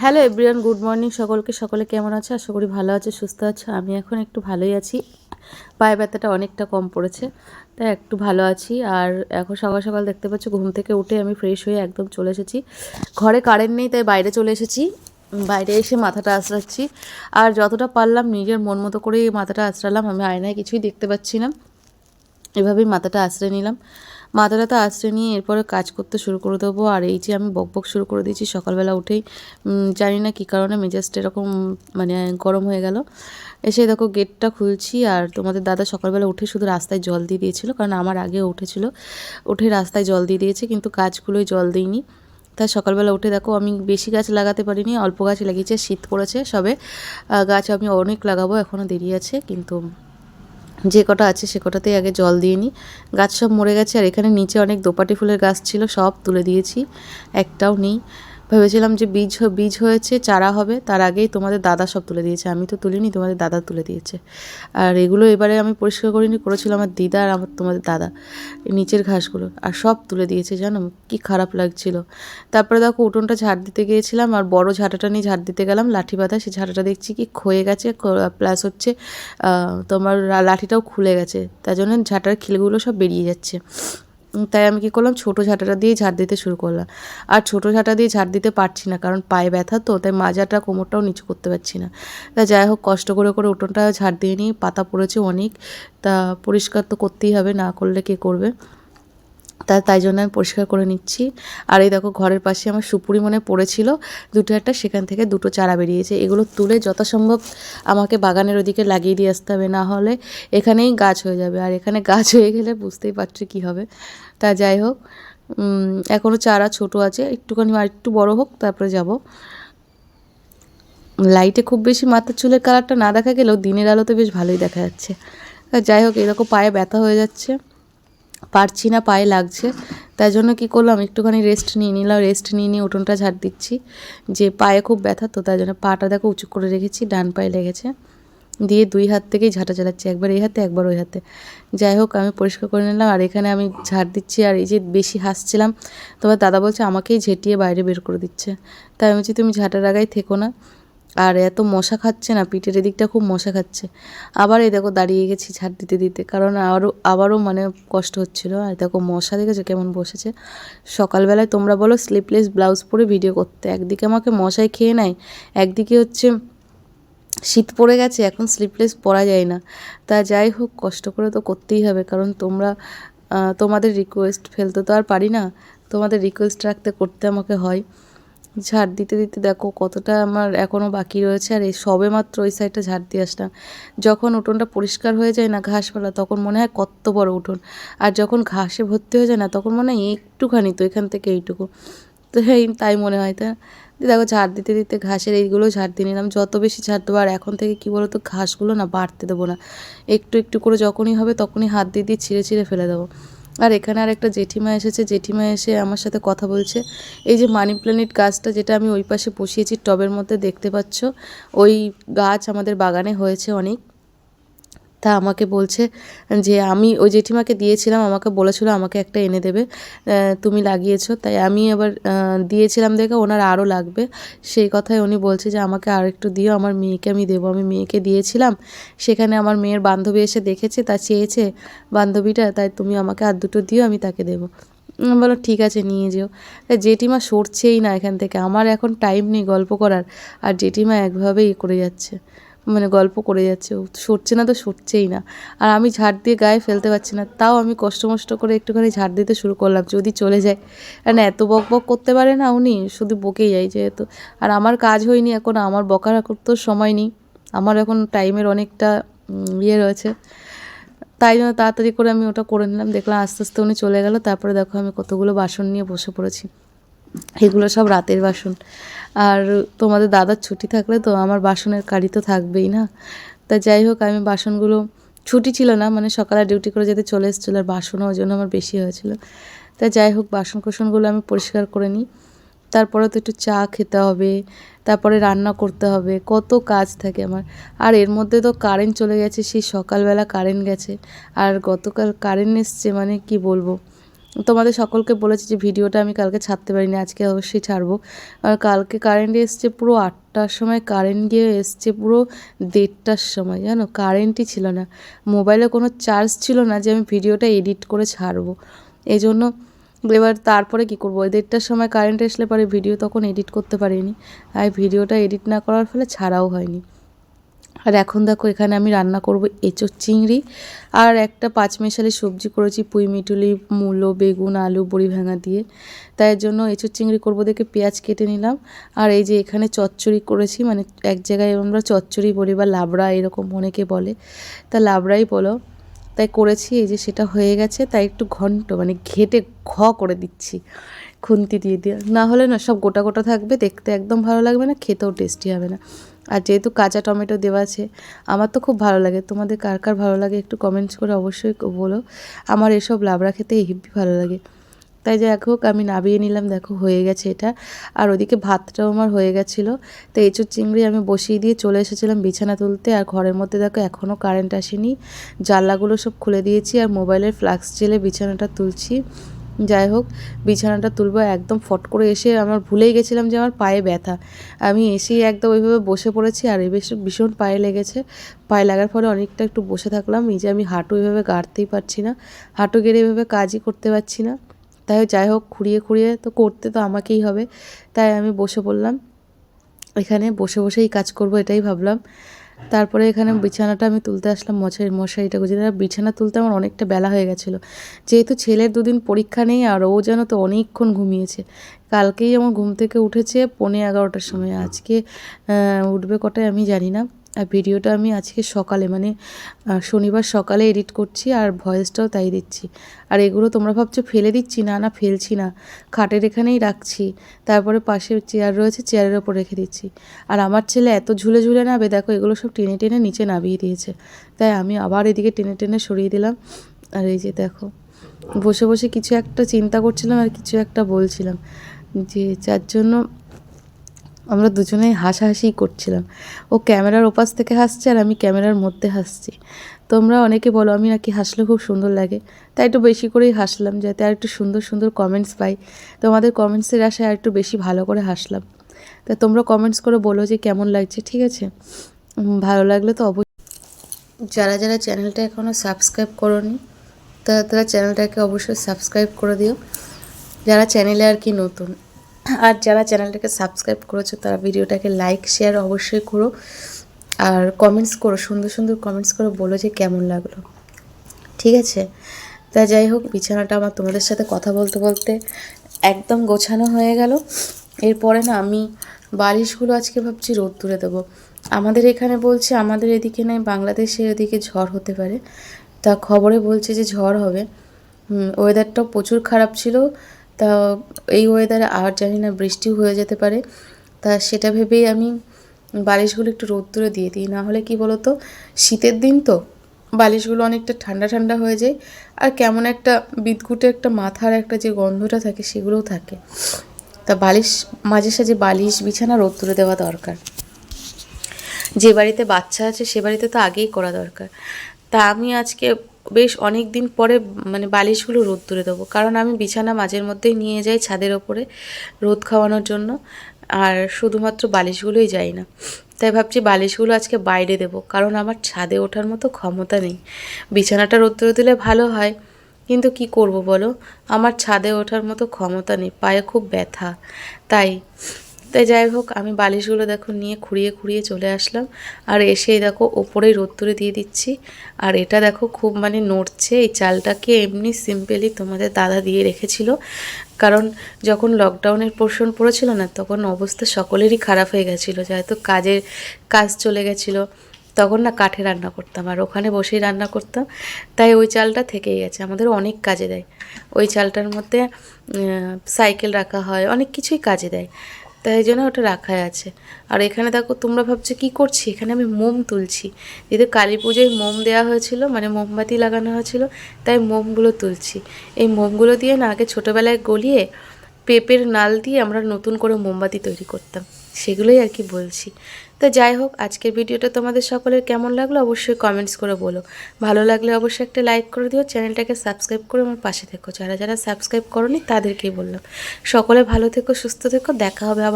Hello everyone good morning সকলকে, সকলে কেমন আছে? আশা করি ভালো আছে, সুস্থ আছে। আমি এখন একটু ভালোই আছি। পায়ে ব্যথাটা অনেকটা কম পড়েছে, তাই একটু ভালো আছি। আর এখন সকাল সকাল দেখতে পাচ্ছ, ঘুম থেকে উঠে আমি ফ্রেশ হয়ে একদম চলে এসেছি। ঘরে কারেন্ট নেই, তাই বাইরে চলে এসেছি। বাইরে এসে মাথাটা আঁচড়াচ্ছি। আর যতটা পারলাম, নিজের মন মতো করেই মাথাটা আঁচড়ালাম। আমি আয়নায় কিছুই দেখতে পাচ্ছি না। এভাবেই মাথাটা আঁচড়ে নিলাম। মাথাটা তো আশ্রয় নিয়ে এরপরে কাজ করতে শুরু করে দেবো। আর এই যে আমি বক বক শুরু করে দিয়েছি, সকালবেলা উঠেই জানি না কী কারণে মেজাজটা এরকম মানে গরম হয়ে গেল। এসে দেখো গেটটা খুলছি আর তোমাদের দাদা সকালবেলা উঠে শুধু রাস্তায় জল দিয়ে দিয়েছিল, কারণ আমার আগে উঠেছিল। উঠে রাস্তায় জল দিয়ে দিয়েছে, কিন্তু গাছগুলোই জল দিইনি। তাই সকালবেলা উঠে দেখো আমি বেশি গাছ লাগাতে পারিনি, অল্প গাছ লাগিয়েছে, শীত পড়েছে সবে। গাছ আমি অনেক লাগাবো এখনও দেরি আছে, কিন্তু যে কটা আছে সে কটাতেই আগে জল দিয়ে নিই। গাছ সব মরে গেছে আর এখানে নিচে অনেক দোপাটি ফুলের গাছ ছিল, সব তুলে দিয়েছি। একটাও নেই। ভেবেছিলাম যে বীজ বীজ হয়েছে, চারা হবে, তার আগেই তোমাদের দাদা সব তুলে দিয়েছে। আমি তো তুলিনি, তোমাদের দাদা তুলে দিয়েছে। আর এগুলো এবারে আমি পরিষ্কার করিনি, করেছিল আমার দিদা আর আমার তোমাদের দাদা নিচের ঘাসগুলো। আর সব তুলে দিয়েছে, জানো? কি খারাপ লাগছিল। তারপরে দেখো, উঠোনটা ঝাড় দিতে গিয়েছিলাম, আর বড় ঝাঁটাটা নিয়ে ঝাড় দিতে গেলাম, লাঠি বাঁধা। সেই ঝাঁটাটা দেখছি কি ক্ষয়ে গেছে প্লাস হচ্ছে তোমার লাঠিটাও খুলে গেছে। তার জন্য ঝাঁটার খিলগুলো সব বেরিয়ে যাচ্ছে। তাই আমি কী করলাম? ছোটো ঝাঁটাটা দিয়ে ঝাড় দিতে শুরু করলাম। আর ছোটো ঝাঁটা দিয়ে ঝাড় দিতে পারছি না, কারণ পায়ে ব্যথা তো, তাই মাজাটা, কোমরটাও নিচু করতে পারছি না। তা যাই হোক, কষ্ট করে করে উঠোনটা ঝাড় দিয়ে নিই, পাতা পড়েছে অনেক, তা পরিষ্কার তো করতেই হবে, না করলে কে করবে? তা তাই জন্য আমি পরিষ্কার করে নিচ্ছি। আর এই দেখো ঘরের পাশে আমার সুপুরি মনে পড়েছিল। দুটো একটা সেখান থেকে দুটো চারা বেরিয়েছে। এগুলো তুলে যথাসম্ভব আমাকে বাগানের ওদিকে লাগিয়ে দিয়ে আসতে হবে, না হলে এখানেই গাছ হয়ে যাবে। আর এখানে গাছ হয়ে গেলে বুঝতেই পারছ কী হবে। তা যাই হোক এখনও চারা ছোট আছে। একটুখানি আর একটু বড় হোক, তারপরে যাব। লাইটে খুব বেশি মাথার চুলের কালারটা না দেখা গেলেও দিনের আলোতে বেশ ভালোই দেখা যাচ্ছে। যাই হোক এরকম পায়ে ব্যথা হয়ে যাচ্ছে। পারছি না, পায়ে লাগছে। তাই জন্য কী করলাম, একটুখানি রেস্ট নিয়ে নিলাম রেস্ট নিয়ে নিয়ে উঠোনটা ঝাড় দিচ্ছি। যে পায়ে খুব ব্যথা তো, তাই জন্য পাটা দেখো উঁচু করে রেখেছি, ডান পায়ে লেগেছে। দিয়ে দুই হাত থেকেই ঝাঁটা চালাচ্ছি, একবার এই হাতে, একবার ওই হাতে। যাই হোক, আমি পরিষ্কার করে নিলাম, আর এখানে আমি ঝাড় দিচ্ছি, আর এই যে বেশি হাসছিলাম, তোমার দাদা বলছে আমাকেই ঝেঁটিয়ে বাইরে বের করে দিচ্ছে। তাই আমি বলছি, তুমি ঝাঁটার আগায় থেকো না। আর এত মশা খাচ্ছে না, পিঠের এদিকটা খুব মশা খাচ্ছে। আবার এই দেখো দাঁড়িয়ে গেছি ঝাড় দিতে দিতে, কারণ আরও আবারও মানে কষ্ট হচ্ছিল। আর দেখো মশা দেখেছ কেমন বসেছে? সকালবেলায় তোমরা বলো স্লিপলেস ব্লাউজ পরে ভিডিও করতে। একদিকে আমাকে মশায় খেয়ে নেয়, একদিকে হচ্ছে শীত পড়ে গেছে, এখন স্লিপলেস পরা যায় না। তা যাই হোক, কষ্ট করে তো করতেই হবে, কারণ তোমরা তোমাদের রিকোয়েস্ট ফেলতে তো আর পারি না। তোমাদের রিকোয়েস্ট রাখতে, করতে আমাকে হয়। ঝাড় দিতে দিতে দেখো কতটা আমার এখনও বাকি রয়েছে আর এই সবে মাত্র ওই সাইডটা ঝাড় দিয়ে আসলাম। যখন উঠোনটা পরিষ্কার হয়ে যায় না ঘাসপালা তখন মনে হয় কত বড় উঠোন। আর যখন ঘাসে ভর্তি হয়ে যায় না, তখন মনে হয় একটুখানি তো এখান থেকে এইটুকু। তো তাই মনে হয় তা। দেখো ঝাড় দিতে দিতে ঘাসের এইগুলো ঝাড় দিয়ে নিলাম। যত বেশি ঝাড় দেবো, আর এখন থেকে কী বলো তো ঘাসগুলো না বাড়তে দেবো না। একটু একটু করে যখনই হবে তখনই হাত দিয়ে দিয়ে ছিঁড়ে ছিঁড়ে ফেলে দেবো। আর এখানে আর একটা জেঠিমা এসেছে, জেঠিমা এসে আমার সাথে কথা বলছে। এই যে মানি প্ল্যানেট গাছটা যেটা আমি ওই পাশে বসিয়েছি, টবের মধ্যে দেখতে পাচ্ছ, ওই গাছ আমাদের বাগানে হয়েছে অনেক। তা আমাকে বলছে যে, আমি ওই জেঠিমাকে দিয়েছিলাম, আমাকে বলেছিল আমাকে একটা এনে দেবে তুমি লাগিয়েছো। তাই আমি এবার দিয়েছিলাম দেখে ওনার আরও লাগবে। সেই কথাই উনি বলছে যে, আমাকে আর একটু দিও, আমার মেয়েকে আমি দেবো। আমি মেয়েকে দিয়েছিলাম, সেখানে আমার মেয়ের বান্ধবী এসে দেখেছে, তা চেয়েছে বান্ধবীটা, তাই তুমি আমাকে আর দুটো দিও, আমি তাকে দেবো। বলো ঠিক আছে, নিয়ে যেও। তাই জেঠিমা সরছেই না এখান থেকে, আমার এখন টাইম নেই গল্প করার, আর জেঠিমা একভাবেই করে যাচ্ছে। মানে গল্প করে যাচ্ছে। ও সরছে না তো সরছেই না। আর আমি ঝাড় দিয়ে গায়ে ফেলতে পারছি না। তাও আমি কষ্ট মষ্ট করে একটুখানি ঝাড় দিতে শুরু করলাম, যদি চলে যায়। না এত বক বক করতে পারে না উনি, শুধু বকেই যায় যেহেতু। আর আমার কাজ হয়নি এখন, আমার বকার তো সময় নেই। আমার এখন টাইমের অনেকটা ইয়ে রয়েছে। তাই জন্য তাড়াতাড়ি করে আমি ওটা করে নিলাম। দেখলাম আস্তে আস্তে উনি চলে গেল। তারপরে দেখো আমি কতগুলো বাসন নিয়ে বসে পড়েছি। এগুলো সব রাতের বাসন। আর তোমাদের দাদার ছুটি থাকলে তো আমার বাসনের কারি তো থাকবেই না। তা যাই হোক, আমি বাসনগুলো, ছুটি ছিল না মানে সকালে ডিউটি করে যেতে চলে এসেছিল আর বাসনও ওই জন্য আমার বেশি হয়েছিল। তা যাই হোক বাসন কোসনগুলো আমি পরিষ্কার করে নিই। তারপরে তো একটু চা খেতে হবে, তারপরে রান্না করতে হবে, কত কাজ থাকে আমার। আর এর মধ্যে তো কারেন্ট চলে গেছে, সেই সকালবেলা কারেন্ট গেছে। আর গতকাল কারেন্ট এসছে মানে কি বলব? তোমাদের সকলকে বলেছি যে ভিডিওটা আমি কালকে ছাড়তে পারিনি, আজকে অবশ্যই ছাড়বো। আর কালকে কারেন্ট এসছে পুরো আটটার সময় কারেন্ট গিয়ে এসছে পুরো দেড়টার সময়, জানো? কারেন্টই ছিল না। মোবাইলে কোনো চার্জ ছিল না যে আমি ভিডিওটা এডিট করে ছাড়বো। এই জন্য এবার তারপরে কি করব? দেড়টার সময় কারেন্ট আসলে পরে ভিডিও তখন এডিট করতে পারিনি। আর ভিডিওটা এডিট না করার ফলে ছাড়াও হয়নি। আর এখন দেখো, এখানে আমি রান্না করব এঁচোর চিংড়ি আর একটা পাঁচমেশালি সবজি করেছি, পুঁই মিটুলি, মূলো, বেগুন, আলু, বড়ি ভাঙা দিয়ে। তাই জন্য এঁচোর চিংড়ি করব দেখে পেঁয়াজ কেটে নিলাম। আর এই যে এখানে চচ্চড়ি করেছি মানে এক জায়গায় আমরা চচ্চড়ি বলি বা লাবড়া এরকম অনেকে বলে। তা লাবড়াই বলো। তাই করেছি, এই যে সেটা হয়ে গেছে। তাই একটু ঘন্ট মানে ঘেটে ঘ করে দিচ্ছি। খুন্তি দিয়ে দিয়ে। না হলে না সব গোটা গোটা থাকবে, দেখতে একদম ভালো লাগবে না, খেতেও টেস্টি হবে না। আর যেহেতু কাঁচা টমেটো দেওয়া আছে, আমার তো খুব ভালো লাগে। তোমাদের কার কার ভালো লাগে একটু কমেন্টস করে অবশ্যই বলো। আমার এসব লাবড়া খেতে হেব্বি ভালো লাগে। তাই যাই হোক, আমি নাবিয়ে নিলাম, দেখো হয়ে গেছে এটা। আর ওদিকে ভাতটাও আমার হয়ে গেছিল। তো এঁচুর চিংড়ি আমি বসিয়ে দিয়ে চলে এসেছিলাম বিছানা তুলতে। আর ঘরের মধ্যে দেখো এখনও কারেন্ট আসেনি। জানলাগুলো সব খুলে দিয়েছি আর মোবাইলের ফ্লাক্স জেলে বিছানাটা তুলছি। যাই হোক, বিছানাটা তুলবো, একদম ফট করে এসে আমার ভুলেই গেছিলাম যে আমার পায়ে ব্যথা। আমি এসেই একদম ওইভাবে বসে পড়েছি আর এই বেশ ভীষণ পায়ে লেগেছে। পায়ে লাগার ফলে অনেকটা একটু বসে থাকলাম, এই যে আমি হাঁটু এভাবে গাড়তেই পারছি না, হাঁটু গেড়ে এভাবে কাজই করতে পারছি না। তাই যাই হোক, খুঁড়িয়ে খুঁড়িয়ে তো করতে তো আমাকেই হবে, তাই আমি বসে পড়লাম। এখানে বসে বসেই কাজ করব এটাই ভাবলাম। তারপরে এখানে বিছানাটা আমি তুলতে আসলাম মশারি মশারিটা গুছিয়ে বিছানা তুলতে আমার অনেকটা বেলা হয়ে গেছিল। যেহেতু ছেলের দুদিন পরীক্ষা নেই, আর ও যেন তো অনেকক্ষণ ঘুমিয়েছে। কালকেই আমার ঘুম থেকে উঠেছে, পৌনে এগারোটার সময়। আজকে উঠবে কটায় আমি জানি না। আর ভিডিওটা আমি আজকে সকালে মানে শনিবার সকালে এডিট করছি আর ভয়েসটাও তাই দিচ্ছি। আর এগুলো তোমরা ভাবছ ফেলে দিচ্ছি? না না, ফেলছি না। খাটের এখানেই রাখছি। তারপরে পাশে চেয়ার রয়েছে চেয়ারের ওপর রেখে দিচ্ছি। আর আমার ছেলে এত ঝুলে ঝুলে নাবে, দেখো এগুলো সব টেনে টেনে নিচে নামিয়ে দিয়েছে। তাই আমি আবার এদিকে টেনে টেনে সরিয়ে দিলাম। আর এই যে দেখো, বসে বসে কিছু একটা চিন্তা করছিলাম আর কিছু একটা বলছিলাম। যে যার জন্য আমরা দুজনেই হাসাহাসি করছিলাম। ও ক্যামেরার ওপাশ থেকে হাসছে আর আমি ক্যামেরার মধ্যে হাসছি। তোমরা অনেকে বলো, আমি নাকি হাসলে খুব সুন্দর লাগে? তাই একটু বেশি করেই হাসলাম যাতে আর একটু সুন্দর সুন্দর কমেন্টস পাই। তোমাদের কমেন্টসের আশায় আর একটু বেশি ভালো করে হাসলাম। তা তোমরা কমেন্টস করে বলো যে কেমন লাগছে, ঠিক আছে? ভালো লাগলে তো অবশ্যই। যারা যারা চ্যানেলটা এখনও সাবস্ক্রাইব করনি তারা তারা চ্যানেলটাকে অবশ্যই সাবস্ক্রাইব করে দিও। যারা চ্যানেলে আর কি নতুন আর যারা চ্যানেলটাকে সাবস্ক্রাইব করেছ, তারা ভিডিওটাকে লাইক, শেয়ার অবশ্যই করো। আর কমেন্টস করো, সুন্দর সুন্দর কমেন্টস করে, বলো যে কেমন লাগল। ঠিক আছে? তা যাই হোক, বিছানাটা আমার তোমাদের সাথে কথা বলতে বলতে একদম গোছানো হয়ে গেল। এরপরে না আমি বালিশগুলো আজকে ভাবছি রোদ তুলে দেবো। আমাদের এখানে বলছে, আমাদের এদিকে নয়, বাংলাদেশের এদিকে ঝড় হতে পারে। তা খবরে বলছে যে ঝড় হবে। ওয়েদারটাও প্রচুর খারাপ ছিল। তা এই ওয়েদারে আর জানি না বৃষ্টিও হয়ে যেতে পারে। তা সেটা ভেবেই আমি বালিশগুলো একটু রোদ্দুরে দিয়ে দিই। না হলে কি বলতো, শীতের দিন তো বালিশগুলো অনেকটা ঠান্ডা ঠান্ডা হয়ে যায় আর কেমন একটা বিদঘুটে একটা মাথার একটা যে গন্ধটা থাকে সেগুলোও থাকে। তা বালিশ, মাঝে সাঝে বালিশ, বিছানা রোদ্দুরে দেওয়া দরকার। যে বাড়িতে বাচ্চা আছে সে বাড়িতে তো আগেই করা দরকার। তা আমি আজকে বেশ অনেক দিন পরে মানে বালিশগুলো রোদ তুলে দেবো। কারণ আমি বিছানা মাঝের মধ্যেই নিয়ে যাই ছাদের ওপরে রোদ খাওয়ানোর জন্য। আর শুধুমাত্র বালিশগুলোই যাই না। তাই ভাবছি বালিশগুলো আজকে বাইরে দেব। কারণ আমার ছাদে ওঠার মতো ক্ষমতা নেই। বিছানাটা রোদ তুলে দিলে ভালো হয়। কিন্তু কি করব বলো? আমার ছাদে ওঠার মতো ক্ষমতা নেই, পায়ে খুব ব্যথা। তাই তাই যাই হোক, আমি বালিশগুলো দেখো নিয়ে খুঁড়িয়ে খুঁড়িয়ে চলে আসলাম। আর এসেই দেখো ওপরেই রোদ্দুরে দিয়ে দিচ্ছি। আর এটা দেখো খুব মানে নড়ছে। এই চালটাকে এমনি সিম্পলি তোমাদের দাদা দিয়ে রেখেছিল। কারণ যখন লকডাউনের পোর্শন পড়েছিল না, তখন অবস্থা সকলেরই খারাপ হয়ে গেছিল। যেহেতু কাজের কাজ চলে গেছিল, তখন না কাঠে রান্না করতাম। আর ওখানে বসেই রান্না করতাম। তাই ওই চালটা থেকেই গেছে। আমাদের অনেক কাজে দেয়। ওই চালটার মধ্যে সাইকেল রাখা হয়, অনেক কিছুই কাজে দেয়। তাই জন্য ওটা রাখাই আছে। আর এখানে দেখো তোমরা ভাবছ কি করছি? এখানে আমি মোম তুলছি। যেহেতু কালী পুজোয় মোম দেওয়া হয়েছিল মানে মোমবাতি লাগানো হয়েছিল, তাই মোমগুলো তুলছি। এই মোমগুলো দিয়ে না আগে ছোটোবেলায় গলিয়ে পেঁপের নাল দিয়ে আমরা নতুন করে মোমবাতি তৈরি করতাম। সেগুলোই আর কি বলছি। তো যাই হোক, আজকের ভিডিওটা তোমাদের সকলের কেমন লাগল অবশ্যই কমেন্টস করে বলো। ভালো লাগলে অবশ্যই একটা লাইক করে দিও, চ্যানেলটাকে সাবস্ক্রাইব করে আমার পাশে থেকো। যারা যারা সাবস্ক্রাইব করনি তাদেরকেই বললাম। সকলে ভালো থেকো, সুস্থ থেকো, দেখা হবে আবার